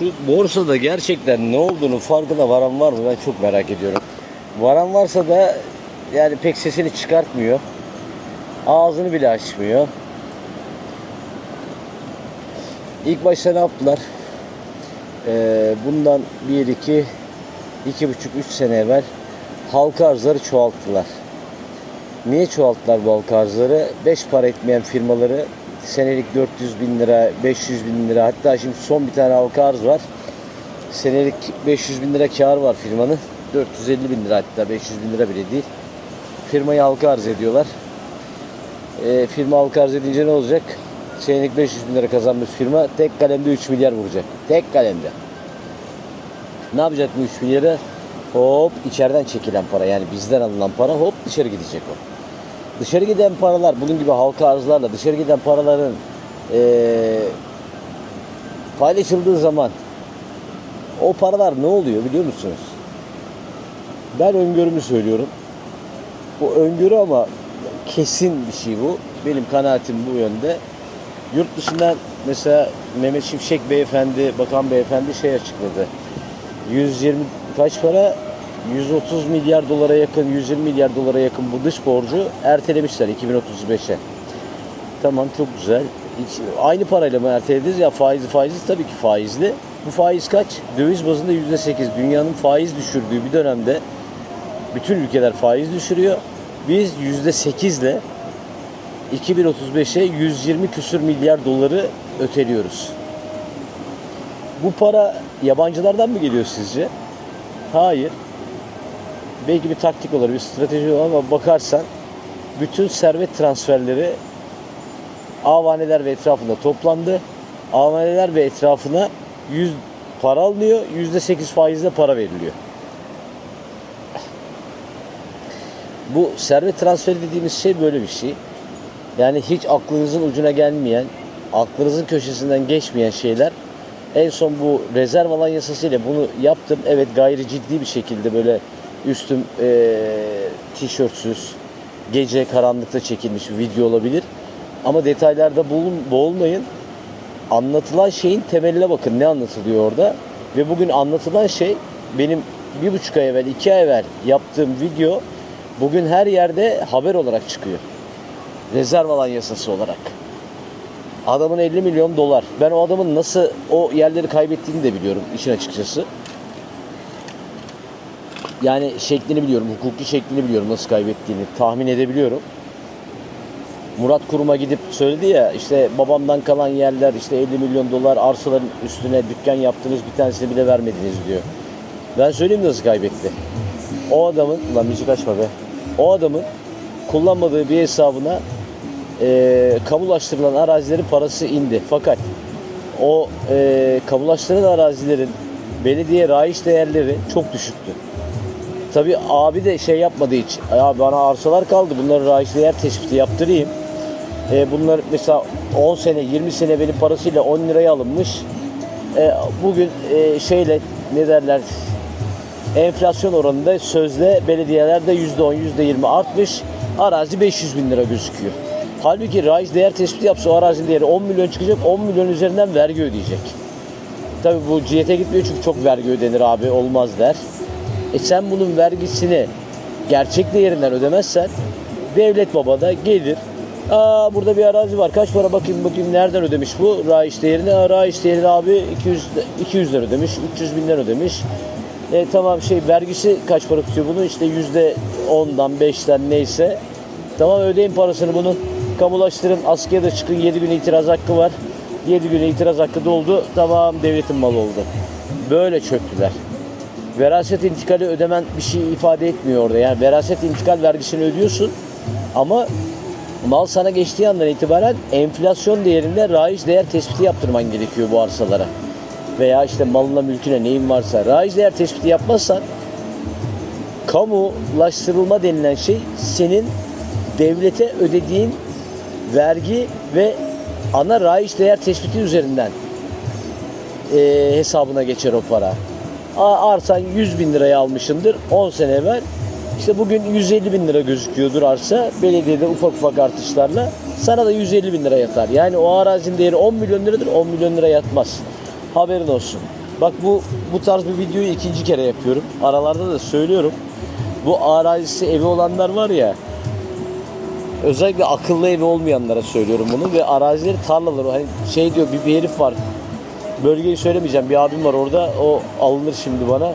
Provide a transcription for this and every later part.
Şu borsada gerçekten ne olduğunu farkına varan var mı? Ben çok merak ediyorum. Varan varsa da yani pek sesini çıkartmıyor. Ağzını bile açmıyor. İlk başta ne yaptılar? Ee, bundan 1, 2, 2,5, 3 sene evvel halka arzları çoğalttılar. Niye çoğalttılar bu halka arzları? 5 para etmeyen firmaları senelik 400 bin lira, 500 bin lira hatta şimdi son bir tane halka arz var. Senelik 500 bin lira kar var firmanın. 450 bin lira hatta 500 bin lira bile değil. Firmayı halka arz ediyorlar. Ee, firma halka arz edince ne olacak? Senelik 500 bin lira kazanmış firma tek kalemde 3 milyar vuracak. Tek kalemde. Ne yapacak bu 3 milyarı? Hop içeriden çekilen para yani bizden alınan para hop dışarı gidecek o. Dışarı giden paralar bunun gibi halka arzlarla dışarı giden paraların eee, paylaşıldığı zaman o paralar ne oluyor biliyor musunuz? Ben öngörümü söylüyorum. Bu öngörü ama kesin bir şey bu. Benim kanaatim bu yönde. Yurt dışından mesela Mehmet Şimşek beyefendi, bakan beyefendi şey açıkladı. 120 kaç para? 130 milyar dolara yakın, 120 milyar dolara yakın bu dış borcu ertelemişler 2035'e. Tamam çok güzel. Hiç, aynı parayla mı ertelediniz ya faizi faizi tabii ki faizli. Bu faiz kaç? Döviz bazında %8. Dünyanın faiz düşürdüğü bir dönemde bütün ülkeler faiz düşürüyor. Biz %8 ile 2035'e 120 küsür milyar doları öteliyoruz. Bu para yabancılardan mı geliyor sizce? Hayır. Belki bir taktik olur, bir strateji olur ama bakarsan bütün servet transferleri avaneler ve etrafında toplandı. Avaneler ve etrafına 100 para alınıyor, %8 faizle para veriliyor. Bu servet transferi dediğimiz şey böyle bir şey. Yani hiç aklınızın ucuna gelmeyen, aklınızın köşesinden geçmeyen şeyler en son bu rezerv alan yasasıyla bunu yaptım. Evet gayri ciddi bir şekilde böyle üstüm eee tişörtsüz, gece karanlıkta çekilmiş bir video olabilir. Ama detaylarda boğulmayın. Anlatılan şeyin temeline bakın ne anlatılıyor orada. Ve bugün anlatılan şey benim bir buçuk ay evvel, iki ay evvel yaptığım video bugün her yerde haber olarak çıkıyor. Rezerv alan yasası olarak. Adamın 50 milyon dolar. Ben o adamın nasıl o yerleri kaybettiğini de biliyorum işin açıkçası. Yani şeklini biliyorum, hukuki şeklini biliyorum nasıl kaybettiğini tahmin edebiliyorum. Murat Kurum'a gidip söyledi ya işte babamdan kalan yerler işte 50 milyon dolar arsaların üstüne dükkan yaptınız bir tanesini bile vermediniz diyor. Ben söyleyeyim nasıl kaybetti. O adamın, lan müzik açma be. O adamın kullanmadığı bir hesabına e, kamulaştırılan arazilerin parası indi. Fakat o e, kamulaştırılan arazilerin belediye raiç değerleri çok düşüktü. Tabi abi de şey yapmadığı için ya bana arsalar kaldı bunları raiç değer tespiti yaptırayım. E, bunlar mesela 10 sene 20 sene benim parasıyla 10 liraya alınmış. E, bugün e, şeyle ne derler enflasyon oranında sözde belediyelerde %10 %20 artmış. Arazi 500 bin lira gözüküyor. Halbuki raiz değer tespiti yapsa o arazinin değeri 10 milyon çıkacak 10 milyon üzerinden vergi ödeyecek. Tabi bu cihete gitmiyor çünkü çok vergi ödenir abi olmaz der. E sen bunun vergisini gerçek değerinden ödemezsen devlet baba da gelir. Aa burada bir arazi var. Kaç para bakayım bakayım nereden ödemiş bu raiç değerini? Aa, raiç değerini abi 200 200 lira ödemiş. 300 binden ödemiş. E, tamam şey vergisi kaç para tutuyor bunu? İşte yüzde 10'dan 5'ten neyse. Tamam ödeyin parasını bunun. Kamulaştırın. Askıya da çıkın. 7 gün itiraz hakkı var. 7 güne itiraz hakkı doldu. Tamam devletin malı oldu. Böyle çöktüler. Veraset intikali ödemen bir şey ifade etmiyor orada. Yani veraset intikal vergisini ödüyorsun ama mal sana geçtiği andan itibaren enflasyon değerinde raiç değer tespiti yaptırman gerekiyor bu arsalara. Veya işte malına mülküne neyin varsa. Raiç değer tespiti yapmazsan kamulaştırılma denilen şey senin devlete ödediğin vergi ve ana raiç değer tespiti üzerinden e, hesabına geçer o para. Arsan 100 bin liraya almışındır 10 sene evvel. İşte bugün 150 bin lira gözüküyordur arsa. Belediyede ufak ufak artışlarla. Sana da 150 bin lira yatar. Yani o arazinin değeri 10 milyon liradır 10 milyon lira yatmaz. Haberin olsun. Bak bu bu tarz bir videoyu ikinci kere yapıyorum. Aralarda da söylüyorum. Bu arazisi evi olanlar var ya. Özellikle akıllı evi olmayanlara söylüyorum bunu ve arazileri tarlaları hani şey diyor bir, bir herif var. Bölgeyi söylemeyeceğim. Bir abim var orada. O alınır şimdi bana.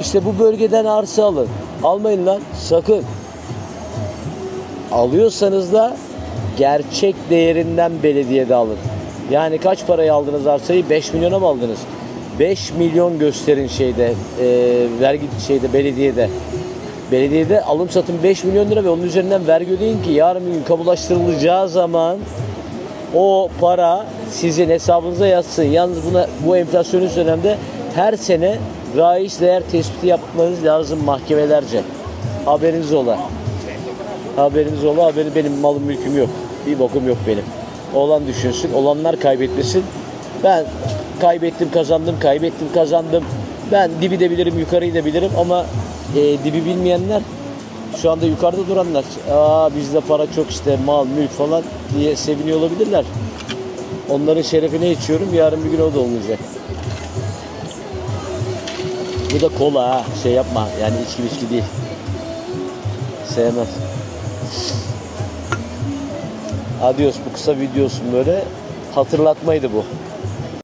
İşte bu bölgeden arsa alın. Almayın lan. Sakın. Alıyorsanız da gerçek değerinden belediyede alın. Yani kaç paraya aldınız arsayı? 5 milyona mı aldınız? 5 milyon gösterin şeyde e, vergi şeyde belediyede. Belediyede alım satım 5 milyon lira ve onun üzerinden vergi ödeyin ki yarın bir gün kamulaştırılacağı zaman o para sizin hesabınıza yatsın. Yalnız buna bu enflasyonist dönemde her sene raiç değer tespiti yapmanız lazım mahkemelerce. Haberiniz ola. Haberiniz ola. Haberi benim malım mülküm yok. Bir bokum yok benim. Olan düşünsün. Olanlar kaybetmesin. Ben kaybettim kazandım kaybettim kazandım. Ben dibi de bilirim yukarıyı da bilirim ama e, dibi bilmeyenler şu anda yukarıda duranlar aa bizde para çok işte mal mülk falan diye seviniyor olabilirler. Onların şerefine içiyorum. Yarın bir gün o da olmayacak. Bu da kola ha. Şey yapma. Yani içki içki değil. Sevmez. Adios. Bu kısa videosun böyle. Hatırlatmaydı bu.